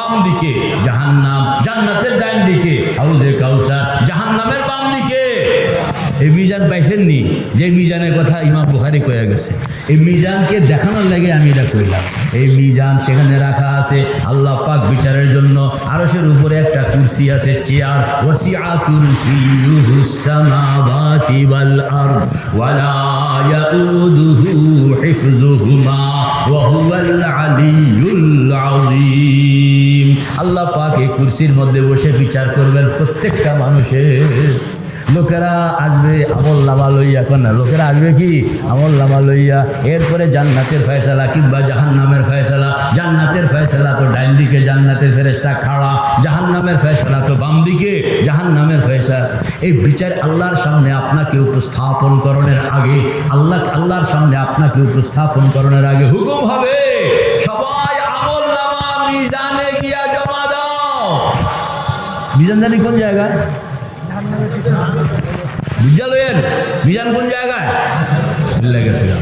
বাম দিকে, জাহান্নাম, জান্নাতের ডান দিকে। হাউজে কাউসার, জাহান্নামের বাম দিকে। এই মিজান পাইছেন নি যে মিজানের কথা ইমাম বুখারি কয়ে গেছে। এই মিজানকে দেখানোর লাগে আমি এটা কইলাম। এই মিজান সেখানে রাখা আছে আল্লাহ পাক বিচারের জন্য। আরশের উপরে একটা কুরসি আছে, চেয়ার। ওয়াসিআ কুরসিয়ুহু সামাওয়াতি ওয়াল আরদ। ওয়ালা ইয়াউদুহু পাক কুরসির মধ্যে বসে বিচার করবেন প্রত্যেকটা মানুষের। লোকেরা আসবে আমল লামা লইয়া না, লোকেরা আসবে কি? আমল লামা লইয়া। এরপরে জান্নাতের ফয়সালা কিংবা জাহান্নামের ফয়সালা। জান্নাতের ফয়সালা তো ডাইন দিকে, জান্নাতের ফেরেস্তা খাড়া। জাহান্নামের ফয়সালা তো বাম দিকে, জাহান্নামের ফয়সালা। এই বিচার আল্লাহর সামনে আপনাকে উপস্থাপন করণের আগে, আল্লাহ, আল্লাহর সামনে আপনাকে উপস্থাপন করণের আগে হুকুম হবে। সবাই মিজান জানি কোন জায়গায় বিদ্যালয়ের মিজান কোন জায়গায়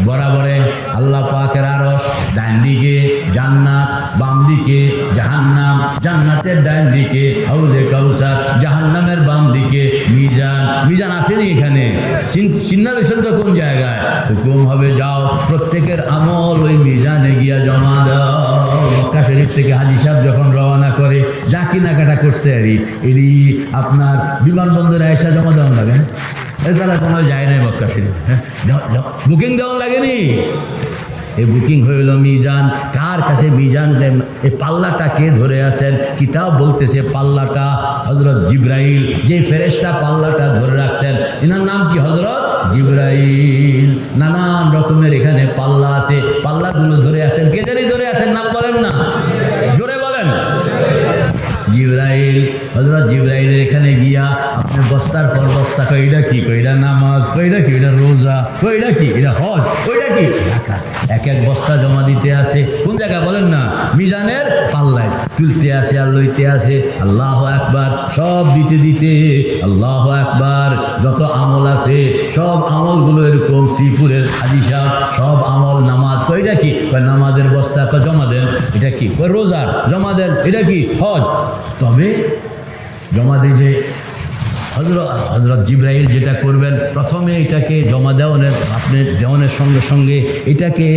বরাবরে আল্লাহ পাকের আরস ডান দিকে, জান্নাত বাম দিকে, জাহান্নাম, জান্নাতের ডান দিকে, হাউজে কাউসার, জাহান্নামের বাম দিকে, মিজান মিজান আসেনি এখানে। চিন্নালেশন তো কোন জায়গায়? হুকুম হবে যাও, প্রত্যেকের আমল ওই মিজানে গিয়া জমা দাও। শরীফ থেকে হাজি সাহেব যখন রওনা করে, যা কেনাকাটা করছে আরই এরই আপনার বিমানবন্দরে আয়সা জমা দেওয়া লাগে এ তারা কোনো যায় নাই মক্কা শরীফ হ্যাঁ? বুকিং দেওয়া লাগেনি। এই বুকিং হইল মিজান, কার কাছে মিজান এই পাল্লাটা কে ধরে আছেন? কিতাব বলতেছে পাল্লাটা হজরত জিব্রাইল, যে ফেরেশতা পাল্লাটা ধরে রাখছেন, এনার নাম কি হজরত জিব্রাইল? নানান রকমের এখানে পাল্লা আছে, পাল্লাগুলো ধরে আছেন, কে জানি ধরে আছেন, নাম বলেন না। জিব্রাইল হজরত জিব্রাইলের এখানে গিয়া আপনি বস্তার পর বস্তা কইটা কি? কইটা নামাজ। কইটা কি? এটা রোজা। কইটা কি? এটা হজ। কইটা কি? এক এক বস্তা জমা দিতে আসে। কোন জায়গা বলেন না? মিজানের পাল্লায়। তুলতে আসে, আর লইতে আসে। আল্লাহ একবার সব দিতে দিতে আল্লাহ একবার যত আমল আছে, সব আমলগুলো এরকম শ্রীপুরের সাহেব সব কইটা কি? নামাজের বস্তা জমা দেন, এটা কি? রোজার, জমা দেন, এটা কি? হজ। তবে জমা দিয়ে যে হজরত হজরত জিব্রাইল যেটা করবেন, প্রথমে এটাকে জমা দেওয়ানের, আপনি দেওয়ানের সঙ্গে সঙ্গে এটাকে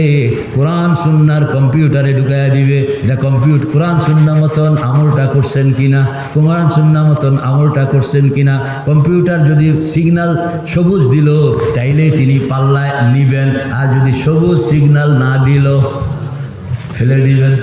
কোরআন, সুন্নার কম্পিউটারে ঢুকাইয়া দিবে। এটা কম্পিউটার কোরআন সুন্না মতন আমলটা করছেন কিনা, কোরআন সুন্না মতন আমলটা করছেন কিনা, কম্পিউটার যদি সিগনাল সবুজ দিল, তাইলে তিনি পাল্লায় নিবেন। আর যদি সবুজ সিগনাল না দিল, ফেলে দিবেন।